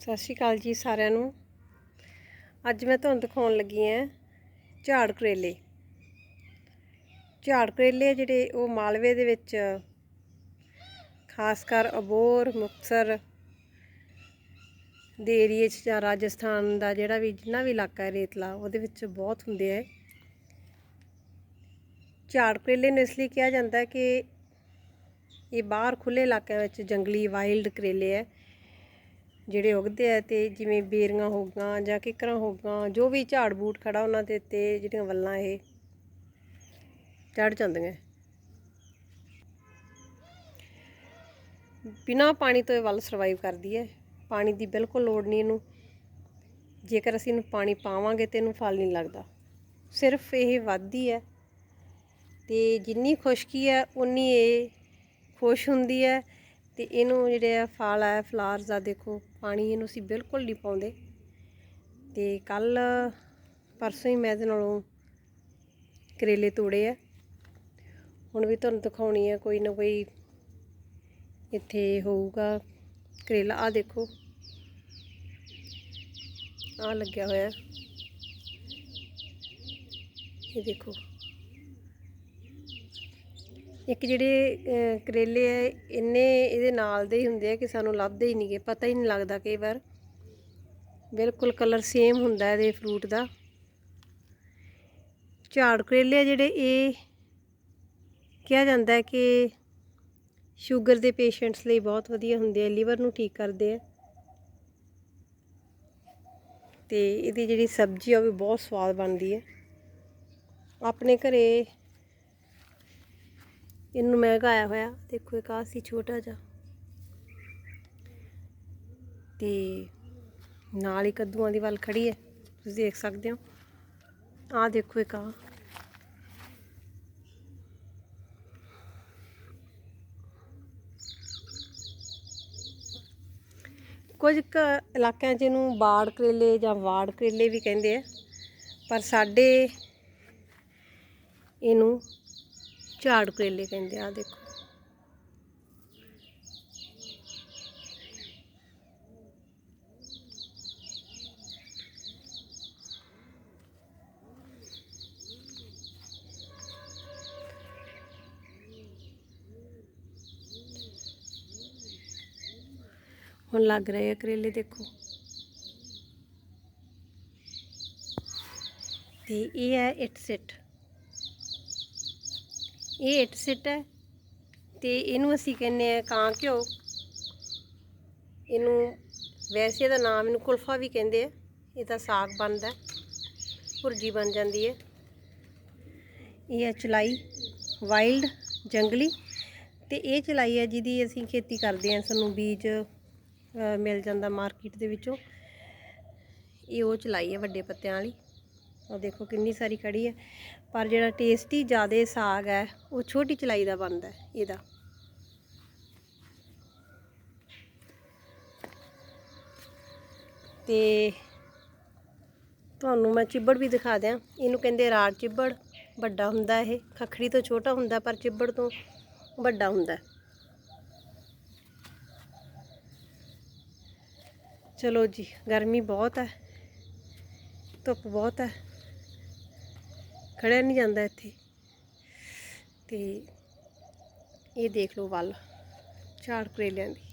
ਸਤਿ ਸ਼੍ਰੀ ਅਕਾਲ ਜੀ ਸਾਰਿਆਂ ਨੂੰ। ਅੱਜ ਮੈਂ ਤੁਹਾਨੂੰ ਦਿਖਾਉਣ ਲੱਗੀ ਹਾਂ ਝਾੜ ਕਰੇਲੇ। ਝਾੜ ਕਰੇਲੇ ਜਿਹੜੇ ਉਹ ਮਾਲਵੇ ਦੇ ਵਿੱਚ ਖਾਸ ਕਰ ਅਬੋਰ, ਮੁਕਤਸਰ, ਦੇ ਏਰੀਏ 'ਚ ਜਾਂ ਰਾਜਸਥਾਨ ਦਾ ਜਿਹੜਾ ਵੀ ਜਿੰਨਾ ਵੀ ਇਲਾਕਾ ਹੈ ਰੇਤਲਾ, ਉਹਦੇ ਵਿੱਚ ਬਹੁਤ ਹੁੰਦੇ ਆ ਝਾੜ ਕਰੇਲੇ ਨੂੰ ਇਸ ਲਈ ਕਿਹਾ ਜਾਂਦਾ ਕਿ ਇਹ ਬਾਹਰ ਖੁੱਲੇ ਇਲਾਕਿਆਂ ਵਿੱਚ ਜੰਗਲੀ ਵਾਈਲਡ ਕਰੇਲੇ ਹੈ ਜਿਹੜੇ ਉਗਦੇ ਆ ਤੇ ਜਿਵੇਂ ਬੇਰੀਆਂ ਹੋ ਗਈਆਂ ਜਾਂ ਕਿਕਰਾਂ ਹੋ ਗਈਆਂ, ਜੋ ਵੀ ਝਾੜ ਬੂਟ ਖੜਾ ਉਹਨਾਂ ਦੇ ਉੱਤੇ ਜਿਹੜੀਆਂ ਵੱਲਾਂ ਇਹ ਚੜ ਜਾਂਦੀਆਂ। ਬਿਨਾ ਪਾਣੀ ਤੋਂ ਇਹ ਵੱਲ ਸਰਵਾਈਵ ਕਰਦੀ ਹੈ। ਪਾਣੀ ਦੀ ਬਿਲਕੁਲ ਲੋੜ ਨਹੀਂ ਇਹਨੂੰ। ਜੇਕਰ ਅਸੀਂ ਇਹਨੂੰ ਪਾਣੀ ਪਾਵਾਂਗੇ ਤੇ ਇਹਨੂੰ ਫਲ ਨਹੀਂ ਲੱਗਦਾ। ਸਿਰਫ ਇਹ ਵੱਧਦੀ ਹੈ। ਤੇ ਜਿੰਨੀ ਖੁਸ਼ਕੀ ਹੈ, ਉਨੀ ਇਹ ਖੁਸ਼ ਹੁੰਦੀ ਹੈ। ਤੇ ਇਹਨੂੰ ਜਿਹੜੇ ਆ ਫਲ ਆ ਫਲਾਵਰਸ ਆ, ਦੇਖੋ, ਪਾਣੀ ਇਹਨੂੰ ਅਸੀਂ ਬਿਲਕੁਲ ਨਹੀਂ ਪਾਉਂਦੇ। ਤੇ ਕੱਲ, ਪਰਸੋਂ ਹੀ ਮੈਂ ਇਹਦੇ ਨਾਲੋਂ ਕਰੇਲੇ ਤੋੜੇ ਆ। ਹੁਣ ਵੀ ਤੁਹਾਨੂੰ ਦਿਖਾਉਣੀ ਆ, ਕੋਈ ਨਾ ਕੋਈ ਇੱਥੇ ਹੋਊਗਾ ਕਰੇਲਾ। ਆ ਦੇਖੋ ਆ ਲੱਗਿਆ ਹੋਇਆ। ਇਹ ਦੇਖੋ। ਇੱਕ ਜਿਹੜੇ ਕਰੇਲੇ ਆ, ਇੰਨੇ ਇਹਦੇ ਨਾਲ ਦੇ ਹੀ ਹੁੰਦੇ ਆ ਕਿ ਸਾਨੂੰ ਲੱਭਦੇ ਹੀ ਨਹੀਂਗੇ, ਪਤਾ ਹੀ ਨਹੀਂ ਲੱਗਦਾ ਕਈ ਵਾਰ। ਬਿਲਕੁਲ ਕਲਰ ਸੇਮ ਹੁੰਦਾ ਇਹਦੇ ਫਰੂਟ ਦਾ। ਝਾੜ ਕਰੇਲੇ ਆ ਜਿਹੜੇ, ਇਹ ਕਿਹਾ ਜਾਂਦਾ ਹੈ ਕਿ ਸ਼ੂਗਰ ਦੇ ਪੇਸ਼ੈਂਟਸ ਲਈ ਬਹੁਤ ਵਧੀਆ ਹੁੰਦੇ ਆ ਲੀਵਰ ਨੂੰ ਠੀਕ ਕਰਦੇ ਆ। ਤੇ ਇਹਦੀ ਜਿਹੜੀ ਸਬਜ਼ੀ ਆ, ਉਹ ਵੀ ਬਹੁਤ ਸਵਾਦ ਬਣਦੀ ਹੈ ਆਪਣੇ ਘਰੇ ਇਹਨੂੰ ਮੈਂ ਉਗਾਇਆ ਹੋਇਆ। ਦੇਖੋ ਇੱਕ ਆਹ ਸੀ ਛੋਟਾ ਜਿਹਾ। ਤੇ ਨਾਲ ਹੀ ਕੱਦੂਆਂ ਦੀ ਵੱਲ ਖੜੀ ਹੈ। ਤੁਸੀਂ ਦੇਖ ਸਕਦੇ ਹੋ। ਆਹ ਦੇਖੋ ਇੱਕ ਆ ਕੁਝ ਕੁ ਇਲਾਕਿਆਂ 'ਚ ਇਹਨੂੰ ਬਾੜ ਕਰੇਲੇ ਜਾਂ ਵਾੜ ਕਰੇਲੇ ਵੀ ਕਹਿੰਦੇ ਆ। ਪਰ ਸਾਡੇ ਇਹਨੂੰ ਝਾੜ ਕਰੇਲੇ ਕਹਿੰਦੇ ਆ ਦੇਖੋ। ਹੁਣ ਲੱਗ ਰਹੇ ਆ ਕਰੇਲੇ, ਦੇਖੋ। ਤੇ ਇਹ ਹੈ ਇਟ ਸਿਟ। ਇਹ ਇਟ ਸਿਟ ਹੈ ਤੇ ਇਹਨੂੰ ਅਸੀਂ ਕਹਿੰਦੇ ਆ ਕਾਂ ਘਿਓ। ਇਹਨੂੰ ਵੈਸੇ ਇਹਦਾ ਨਾਮ ਇਹਨੂੰ ਕੁਲਫਾ ਵੀ ਕਹਿੰਦੇ ਆ। ਇਹਦਾ ਸਾਗ ਬਣਦਾ ਭੁਰਜੀ ਬਣ ਜਾਂਦੀ ਹੈ। ਇਹ ਹੈ ਚਲਾਈ, ਵਾਈਲਡ ਜੰਗਲੀ। ਤੇ ਇਹ ਚਲਾਈ ਹੈ ਜਿਹਦੀ ਅਸੀਂ ਖੇਤੀ ਕਰਦੇ ਹਾਂ, ਸਾਨੂੰ ਬੀਜ ਮਿਲ ਜਾਂਦਾ ਮਾਰਕੀਟ ਦੇ ਵਿੱਚੋਂ। ਇਹ ਉਹ ਚਲਾਈ ਹੈ ਵੱਡੇ ਪੱਤਿਆਂ ਵਾਲੀ। ਉਹ ਦੇਖੋ ਕਿੰਨੀ ਸਾਰੀ ਖੜੀ ਹੈ। ਪਰ ਜਿਹੜਾ ਟੇਸਟੀ ਜ਼ਿਆਦੇ ਸਾਗ ਹੈ, ਉਹ ਛੋਟੀ ਚਲਾਈ ਦਾ ਬਣਦਾ ਇਹਦਾ। ਤੇ ਤੁਹਾਨੂੰ ਮੈਂ ਚਿੱਬੜ ਵੀ ਦਿਖਾ ਦਿਆਂ। ਇਹਨੂੰ ਕਹਿੰਦੇ ਰਾੜ ਚਿੱਬੜ। ਵੱਡਾ ਹੁੰਦਾ ਇਹ। ਖਖੜੀ ਤੋਂ ਛੋਟਾ ਹੁੰਦਾ, ਪਰ ਚਿੱਬੜ ਤੋਂ ਵੱਡਾ ਹੁੰਦਾ ਚਲੋ ਜੀ, ਗਰਮੀ ਬਹੁਤ ਹੈ। ਧੁੱਪ ਬਹੁਤ ਹੈ। ਖੜਿਆ ਨਹੀਂ ਜਾਂਦਾ ਇੱਥੇ। ਤੇ ਇਹ ਦੇਖ ਲਓ ਵੱਲ ਝਾੜ ਕਰੇਲਿਆਂ ਦੀ।